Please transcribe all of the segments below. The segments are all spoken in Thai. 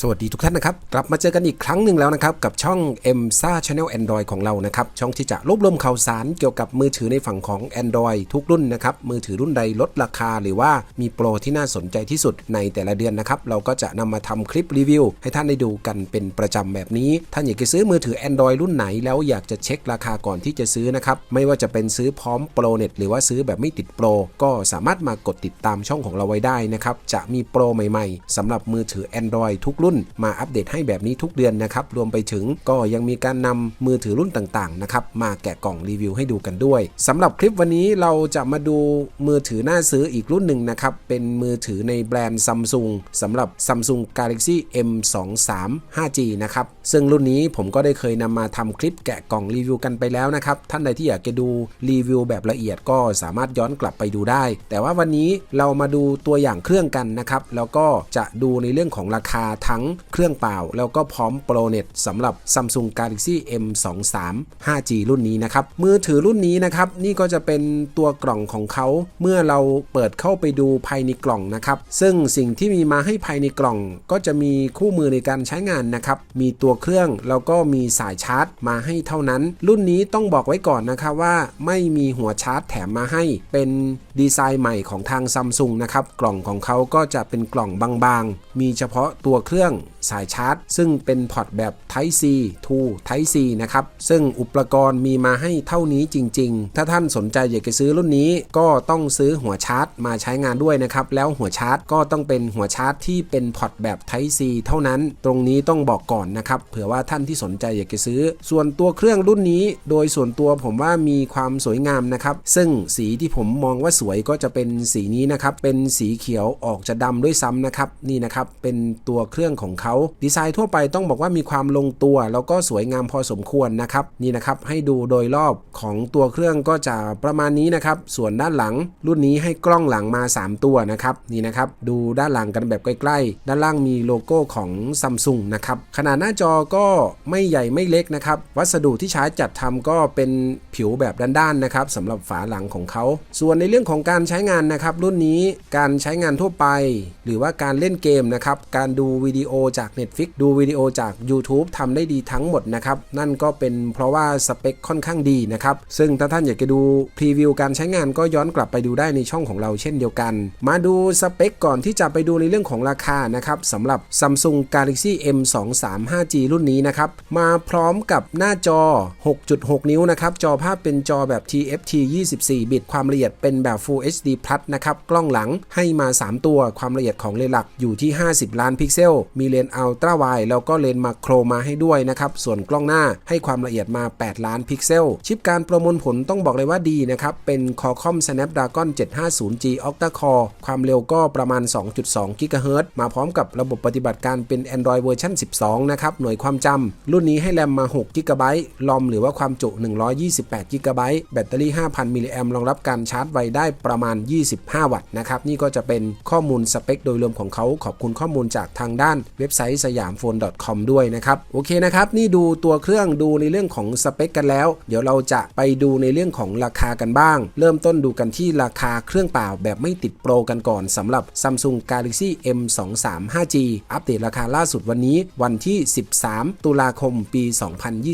สวัสดีทุกท่านนะครับ กลับมาเจอกันอีกครั้งหนึ่งแล้วนะครับ กับช่อง m s a Channel Android ของเรานะครับ ช่องที่จะรวบรวมข่าวสารเกี่ยวกับมือถือในฝั่งของ Android ทุกรุ่นนะครับ มือถือรุ่นใดลดราคา หรือว่ามีโปรที่น่าสนใจที่สุดในแต่ละเดือนนะครับ เราก็จะนำมาทำคลิปรีวิว ให้ท่านได้ดูกันเป็นประจำแบบนี้ ท่านอยากจะซื้อมือถือ Android รุ่นไหน แล้วอยากจะเช็คราคาก่อนที่จะซื้อนะครับไม่ว่าจะเป็นซื้อพร้อมโปรเน็ตหรือว่าซื้อแบบไม่ติดโปรก็สามารถมากดติดตามช่องของเราไว้ได้นะครับจะมีโปรใหม่ ๆสำหรับมือถือ Android ทุกรุ่นมาอัปเดตให้แบบนี้ทุกเดือนนะครับ รวมไปถึงก็ยังมีการนำมือถือรุ่นต่างๆนะครับมาแกะกล่องรีวิวให้ดูกันด้วยสำหรับคลิปวันนี้เราจะมาดูมือถือหน่าซื้ออีกรุ่นหนึ่งนะครับเป็นมือถือในแบรนด์ Samsung สำหรับ Samsung Galaxy M23 5G นะครับซึ่งรุ่นนี้ผมก็ได้เคยนำมาทำคลิปแกะกล่องรีวิวกันไปแล้วนะครับ ท่านใดที่อยากจะดูรีวิวแบบละเอียดก็สามารถย้อนกลับไปดูได้ แต่ว่าวันนี้เรามาดูตัวอย่างเครื่องกันนะครับ แล้วก็จะดูในเรื่องของราคาทังเครื่องเปล่า แล้วก็พร้อมโปรเน็ตสำหรับ Samsung Galaxy M23 5G รุ่นนี้นะครับ มือถือรุ่นนี้นะครับ นี่ก็จะเป็นตัวกล่องของเขา เมื่อเราเปิดเข้าไปดูภายในกล่องนะครับ ซึ่งสิ่งที่มีมาให้ภายในกล่อง ก็จะมีคู่มือในการใช้งานนะครับ มีตัวเครื่องแล้วก็มีสายชาร์จมาให้เท่านั้น รุ่นนี้ต้องบอกไว้ก่อนนะครับว่าไม่มีหัวชาร์จแถมมาให้ เป็นดีไซน์ใหม่ของทางซัมซุงนะครับ กล่องของเขาก็จะเป็นกล่องบางๆ มีเฉพาะตัวเครื่องสายชาร์จ ซึ่งเป็นพอร์ตแบบ Type C to Type C นะครับ ซึ่งอุปกรณ์มีมาให้เท่านี้จริง ๆ ถ้าท่านสนใจอยากจะซื้อรุ่นนี้ก็ต้องซื้อหัวชาร์จมาใช้งานด้วยนะครับ แล้วหัวชาร์จก็ต้องเป็นหัวชาร์จที่เป็นพอร์ตแบบ Type C เท่านั้น ตรงนี้ต้องบอกก่อนนะครับ เผื่อว่าท่านที่สนใจอยากจะซื้อ ส่วนตัวเครื่องรุ่นนี้โดยส่วนตัวผมว่ามีความสวยงามนะครับ ซึ่งสีที่ผมมองว่าสวยก็จะเป็นสีนี้นะครับ เป็นสีเขียวออกจะดำด้วยซ้ำนะครับ นี่นะครับ เป็นตัวเครื่องของเขา ดีไซน์ทั่วไปต้องบอกว่ามีความลงตัว แล้วก็สวยงามพอสมควรนะครับนี่นะครับให้ดูโดยรอบของตัวเครื่องก็จะประมาณนี้นะครับส่วนด้านหลัง รุ่นนี้ให้กล้องหลังมา 3 ตัวนะครับนี่นะครับดูด้านหลังกันแบบใกล้ๆ ด้านล่างมีโลโก้ของซัมซุงนะครับขนาดหน้าจอก็ไม่ใหญ่ไม่เล็กนะครับวัสดุที่ใช้จัดทำก็เป็นผิวแบบด้านๆนะครับสำหรับฝาหลังของเขา ส่วนในเรื่องของการใช้งานนะครับ รุ่นนี้การใช้งานทั่วไป หรือว่าการเล่นเกมนะครับการดูวิดีีโอจาก Netflix ดูวิดีโอจาก YouTube ทำได้ดีทั้งหมดนะครับ นั่นก็เป็นเพราะว่าสเปคค่อนข้างดีนะครับ ซึ่งถ้าท่านอยากจะดูพรีวิวการใช้งานก็ย้อนกลับไปดูได้ในช่องของเราเช่นเดียวกัน มาดูสเปคก่อนที่จะไปดูในเรื่องของราคานะครับสำหรับ Samsung Galaxy M23 5G รุ่นนี้นะครับ มาพร้อมกับหน้าจอ 6.6 นิ้วนะครับ จอภาพเป็นจอแบบ TFT 24 บิต ความละเอียดเป็นแบบ Full HD Plus นะครับ กล้องหลังให้มา 3 ตัว ความละเอียดของเลนส์หลักอยู่ที่ 50 ล้านพิกเซลมีเลนส์อัลตร้าไวแล้วก็เลนส์มาโครมาให้ด้วยนะครับ ส่วนกล้องหน้าให้ความละเอียดมา 8 ล้านพิกเซล ชิปการประมวลผลต้องบอกเลยว่าดีนะครับ เป็น Qualcomm Snapdragon 750G Octa Core ความเร็วก็ประมาณ 2.2 GHz มาพร้อมกับระบบปฏิบัติการเป็น Android เวอร์ชัน12 นะครับ หน่วยความจำรุ่นนี้ให้แรมมา 6 GB ลอมหรือว่าความจุ 128 GB แบตเตอรี่ 5,000 มิลลิแอมรองรับการชาร์จไวได้ประมาณ 25 วัตต์นะครับ นี่ก็จะเป็นข้อมูลสเปคโดยรวมของเขาขอบคุณข้อมูลจากทางด้านเว็บไซต์สยามโฟน .com ด้วยนะครับ โอเคนะครับ นี่ดูตัวเครื่องดูในเรื่องของสเปคกันแล้ว เดี๋ยวเราจะไปดูในเรื่องของราคากันบ้าง เริ่มต้นดูกันที่ราคาเครื่องเปล่าแบบไม่ติดโปรกันก่อนสำหรับ Samsung Galaxy M23 5G อัปเดตราคาล่าสุดวันนี้วันที่ 13 ตุลาคมปี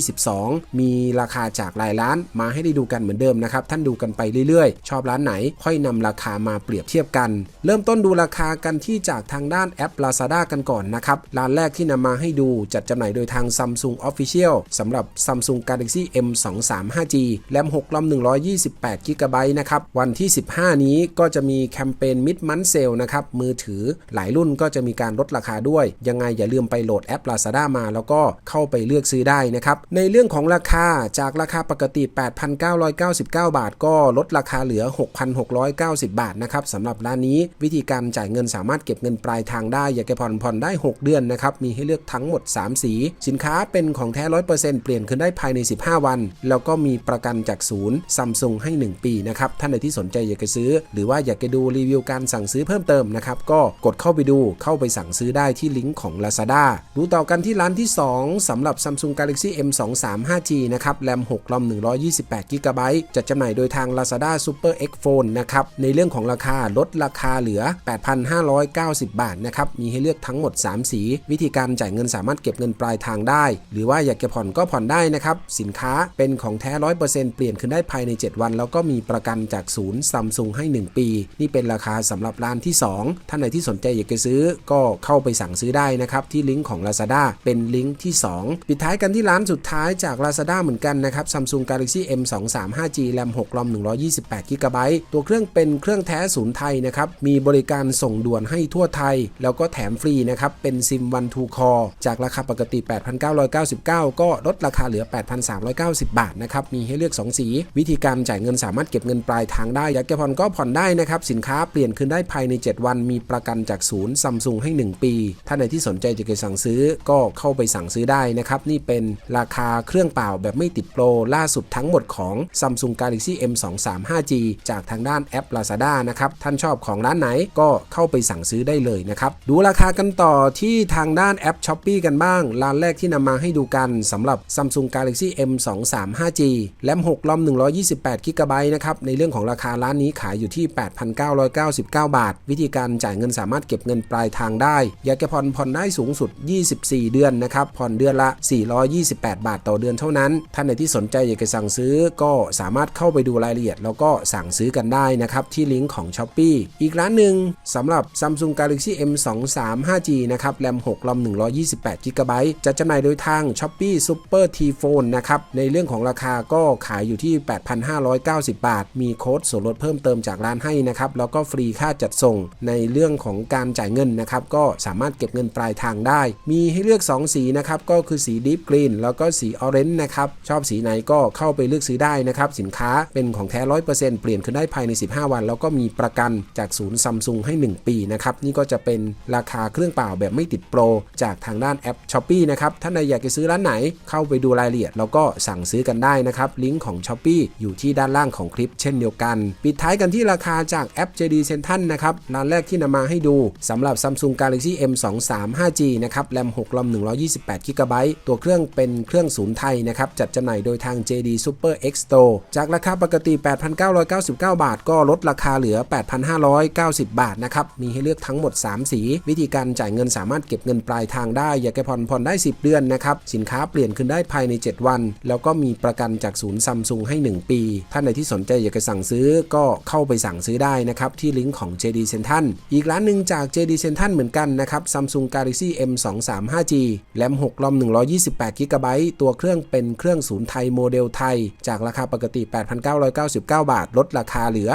2022 มีราคาจากรายร้านมาให้ได้ดูกันเหมือนเดิมนะครับ ท่านดูกันไปเรื่อยๆ ชอบร้านไหน ค่อยนำราคามาเปรียบเทียบกัน เริ่มต้นดูราคากันที่จากทางด้านแอป Lazada กันก่อนนะครับ ร้านแรกที่นำมาให้ดูจัดจำหน่ายโดยทาง Samsung Official สำหรับ Samsung Galaxy M23 5G แรม6ลำ128 GB นะครับ วันที่ 15 นี้ก็จะมีแคมเปญ Mid Month Sale นะครับ มือถือหลายรุ่นก็จะมีการลดราคาด้วย ยังไงอย่าลืมไปโหลดแอป Lazada มา แล้วก็เข้าไปเลือกซื้อได้นะครับ ในเรื่องของราคาจากราคาปกติ 8,999 บาท ก็ลดราคาเหลือ 6,690 บาทนะครับสำหรับร้านนี้วิธีการจ่ายเงินสามารถเก็บเงินปลายทางได้ อยากจะผ่อนผ่อนได้ 6เดือนนะครับ มีให้เลือกทั้งหมด 3 สี สินค้าเป็นของแท้ 100%เปลี่ยนคืนได้ภายใน 15 วัน แล้วก็มีประกันจากศูนย์ซัมซุงให้ 1 ปีนะครับ ท่านใดที่สนใจอยากจะซื้อ หรือว่าอยากจะดูรีวิวการสั่งซื้อเพิ่มเติมนะครับ ก็กดเข้าไปดู เข้าไปสั่งซื้อได้ที่ลิงก์ของ Lazada ดูต่อกันที่ร้านที่ 2สำหรับ Samsung Galaxy M23 5G นะครับ แรม6ลำ128 GB จัดจำหน่ายโดยทาง Lazada Super X Phone นะครับ ในเรื่องของราคาลดราคาเหลือ 8,590 บาทนะครับ มีให้เลือกทั้งหมด 3สี วิธีการจ่ายเงินสามารถเก็บเงินปลายทางได้ หรือว่าอยากจะผ่อนก็ผ่อนได้นะครับ สินค้าเป็นของแท้ 100%เปลี่ยนคืนได้ภายใน 7 วัน แล้วก็มีประกันจากศูนย์ซัมซุงให้ 1 ปี นี่เป็นราคาสำหรับร้านที่ 2 ท่านไหนที่สนใจอยากจะซื้อก็เข้าไปสั่งซื้อได้นะครับ ที่ลิงก์ของ Lazada เป็นลิงก์ที่ 2 ปิดท้ายกันที่ร้านสุดท้ายจาก Lazada เหมือนกันนะครับ Samsung Galaxy M23 5G RAM 6 ROM 128 GB ตัวเครื่องเป็นเครื่องแท้ศูนย์ไทยนะครับ มีบริการส่งด่วนให้ทั่วไทย แล้วก็แถมฟรีนะครับเป็นซิมวันทูคอจากราคาปกติ 8,999 ก็ลดราคาเหลือ 8,390 บาทนะครับ มีให้เลือก 2 สี วิธีการจ่ายเงินสามารถเก็บเงินปลายทางได้ อยากจะผ่อนก็ผ่อนได้นะครับ สินค้าเปลี่ยนคืนได้ภายใน 7 วัน มีประกันจากศูนย์ซัมซุงให้ 1 ปีท่านใดที่สนใจจะไปสั่งซื้อก็เข้าไปสั่งซื้อได้นะครับ นี่เป็นราคาเครื่องเปล่าแบบไม่ติดโปรล่าสุดทั้งหมดของ Samsung Galaxy M23 5G จากทางด้านแอป Lazada นะครับ ท่านชอบของร้านไหนก็เข้าไปสั่งซื้อได้เลยนะครับ ดูราคากันต่อที่ทางด้านแอป s h อ p e e กันบ้าง ร้านแรกที่นำมาให้ดูกันสำหรับ Samsung Galaxy M23 5G แรม6ลอม128 g b นะครับ ในเรื่องของราคาร้านนี้ขายอยู่ที่ 8,999 บาท วิธีการจ่ายเงินสามารถเก็บเงินปลายทางได้ อยากจะผ่อนผ่อนได้สูงสุด 24 เดือนนะครับ ผ่อนเดือนละ 428 บาทต่อเดือนเท่านั้น ท่านไหนที่สนใจอยากจะสั่งซื้อก็สามารถเข้าไปดูรายละเอียด แล้วก็สั่งซื้อกันได้นะครับที่ลิงก์ของ s h อ p e e อีกร้านหนึ่งสำหรับ Samsung Galaxy M23 5G นะนะครับแรม6ลอม128 g b จะจำหน่ายโดยทาง s h อ p e e Super T Phone นะครับในเรื่องของราคาก็ขายอยู่ที่ 8,590 บาท มีโค้ดส่วนลดเพิ่มเติมจากร้านให้นะครับแล้วก็ฟรีค่าจัดส่งในเรื่องของการจ่ายเงินนะครับก็สามารถเก็บเงินปลายทางได้ มีให้เลือก 2 สีนะครับก็คือสี Deep Green แล้วก็สี Orange นะครับชอบสีไหนก็เข้าไปเลือกซื้อได้นะครับสินค้าเป็นของแท้ 100%เปลี่ยนขึ้นได้ภายใน 15 วัน แล้วก็มีประกันจากศูนย์ซัมซุงให้ 1 ปีนะครับนี่ก็จะเป็นราคาเครื่องเปล่าแบบไม่ติดโปร จากทางด้านแอป s h อ p e e นะครับ ท่านใดอยากจะซื้อร้านไหนเข้าไปดูรายละเอียด แล้วก็สั่งซื้อกันได้นะครับ ลิงก์ของ s h อ p e e อยู่ที่ด้านล่างของคลิปเช่นเดียวกัน ปิดท้ายกันที่ราคาจากแอป JD Central นะครับร้านแรกที่นำมาให้ดูสำหรับ Samsung Galaxy M23 5G นะครับแรม6ลอม128 g b ตัวเครื่องเป็นเครื่องศูนย์ไทยนะครับจัดจำหน่ายโดยทาง JD Super X Store จากราคาปกติ 8,999 บาท ก็ลดราคาเหลือ 8,590 บาทนะครับมีให้เลือกทั้งหมด 3 สี วิธีการจ่ายเงินสามารถเก็บเงินปลายทางได้อยากจะผ่อนผ่อนได้ 10 เดือนนะครับ สินค้าเปลี่ยนขึ้นได้ภายใน 7 วัน แล้วก็มีประกันจากศูนย์ซัมซุงให้ 1 ปี ท่านใดที่สนใจอยากจะสั่งซื้อก็เข้าไปสั่งซื้อได้นะครับที่ลิงก์ของ JD Central อีกร้านหนึ่งจาก JD Central เหมือนกันนะครับ Samsung Galaxy M23 5G แรม6ลอม128 g b ตัวเครื่องเป็นเครื่องศูนย์ไทยโมเดลไทย จากราคาปกติ 8,999 บาท ลดราคาเหลือ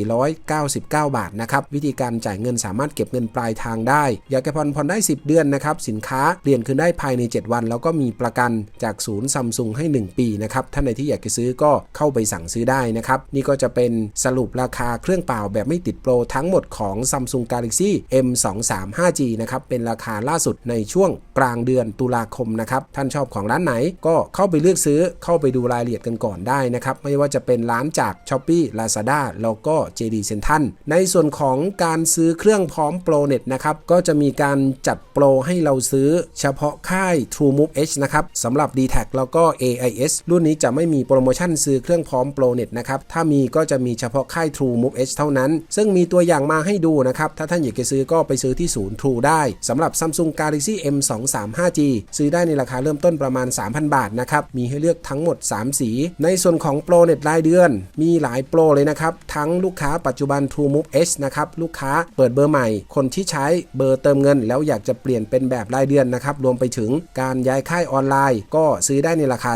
8,499 บาทนะครับวิธีการจ่ายเงินสามารถเก็บเงินปลายทางได้อยากจะผ่อนผ่อนได้ 10 เดือนนะครับ สินค้าเปลี่ยนคืนได้ภายใน 7 วัน แล้วก็มีประกันจากศูนย์ซัมซุงให้ 1 ปีนะครับ ท่านใดที่อยากจะซื้อก็เข้าไปสั่งซื้อได้นะครับ นี่ก็จะเป็นสรุปราคาเครื่องเปล่าแบบไม่ติดโปรทั้งหมดของ Samsung Galaxy M23 5G นะครับ เป็นราคาล่าสุดในช่วงกลางเดือนตุลาคมนะครับ ท่านชอบของร้านไหนก็เข้าไปเลือกซื้อ เข้าไปดูรายละเอียดกันก่อนได้นะครับ ไม่ว่าจะเป็นร้านจาก s h อ p e e Lazada แล้วก็ JD Central ในส่วนของการซื้อเครื่องพร้อม ProNet นะครับ ก็จะมีการจัดโปรให้เราซื้อเฉพาะค่าย TrueMove H นะครับสำหรับ d t แทแล้วก็ AIS รุ่นนี้จะไม่มีโปรโมชั่นซื้อเครื่องพร้อม ProNet นะครับ ถ้ามีก็จะมีเฉพาะค่าย TrueMove H เท่านั้น ซึ่งมีตัวอย่างมาให้ดูนะครับ ถ้าท่านอยากจะซื้อก็ไปซื้อที่ศูนย์ True ได้สำหรับ Samsung Galaxy M23 5G ซื้อได้ในราคาเริ่มต้นประมาณ 3,000 บาทนะครับ มีให้เลือกทั้งหมด 3 สี ในส่วนของ ProNet รายเดือน มีหลายโปรเลยนะครับ ทั้งลูกค้าปัจจุบัน TrueMove H นะครับ ลูกค้าเปิดเบอร์ใหม่ คนที่ใช้เบอร์เติมเงินแล้วอยากจะเปลี่ยนเป็นแบบรายเดือนนะครับรวมไปถึงการย้ายค่ายออนไลน์ ก็ซื้อได้ในราคา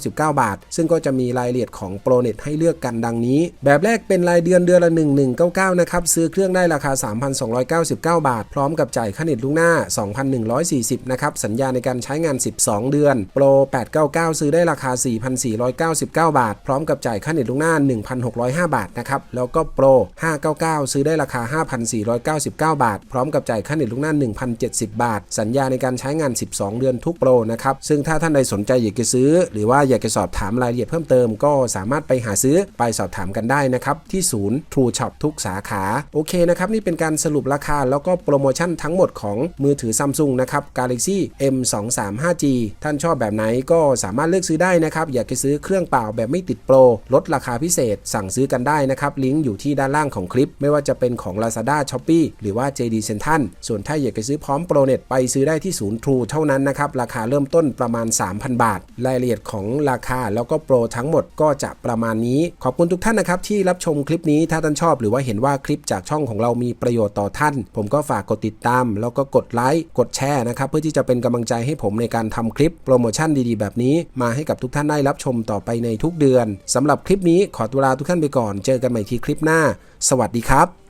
3,299 บาท ซึ่งก็จะมีรายละเอียดของ ProNet ให้เลือกกันดังนี้ แบบแรกเป็นรายเดือนเดือนละ 1199 นะครับซื้อเครื่องได้ราคา 3,299 บาท พร้อมกับจ่ายค่าเน็ตลูกหน้า 2,140 นะครับสัญญาในการใช้งาน 12 เดือน Pro 899 ซื้อได้ราคา 4,499 บาท พร้อมกับจ่ายค่าเน็ตลูกหน้า 1,605 บาทนะครับแล้วก็ Pro 599 ซื้อได้ราคา 5,499 บาท พร้อมกับจ่ายค่าเน็ตลูกหน้า 1,070 บาท สัญญาในการใช้งาน 12 เดือนทุกโปรนะครับ ซึ่งถ้าท่านใดสนใจอยากจะซื้อ หรือว่าอยากจะสอบถามรายละเอียดเพิ่มเติม ก็สามารถไปหาซื้อไปสอบถามกันได้นะครับ ที่ศูนย์ True Shop ทุกสาขา โอเคนะครับ นี่เป็นการสรุปราคาแล้วก็โปรโมชั่นทั้งหมดของมือถือ Samsung นะครับ Galaxy M23 5G ท่านชอบแบบไหนก็สามารถเลือกซื้อได้นะครับ อยากจะซื้อเครื่องเปล่าแบบไม่ติดโปร ลดราคาพิเศษ สั่งซื้อกันได้นะครับ ลิงก์อยู่ที่ด้านล่างของคลิป ไม่ว่าจะเป็นของ Lazada Shopee หรือว่า JD Central ันส่วนถ้าอยากจะซื้อพร้อมโปรเน็ตไปซื้อได้ที่ศูนย์ทรูเท่านั้นนะครับ ราคาเริ่มต้นประมาณ 3,000 บาท รายละเอียดของราคาแล้วก็โปรทั้งหมดก็จะประมาณนี้ ขอบคุณทุกท่านนะครับที่รับชมคลิปนี้ถ้าท่านชอบหรือว่าเห็นว่าคลิปจากช่องของเรามีประโยชน์ต่อท่าน ผมก็ฝากกดติดตาม แล้วก็กดไลค์กดแชร์นะครับเพื่อที่จะเป็นกำลังใจให้ผมในการทำคลิปโปรโมชั่นดีๆ แบบนี้ มาให้กับทุกท่านได้รับชมต่อไปในทุกเดือนสำหรับคลิปนี้ขอตัวลาทุกท่านไปก่อน เจอกันใหม่ที่คลิปหน้า สวัสดีครับ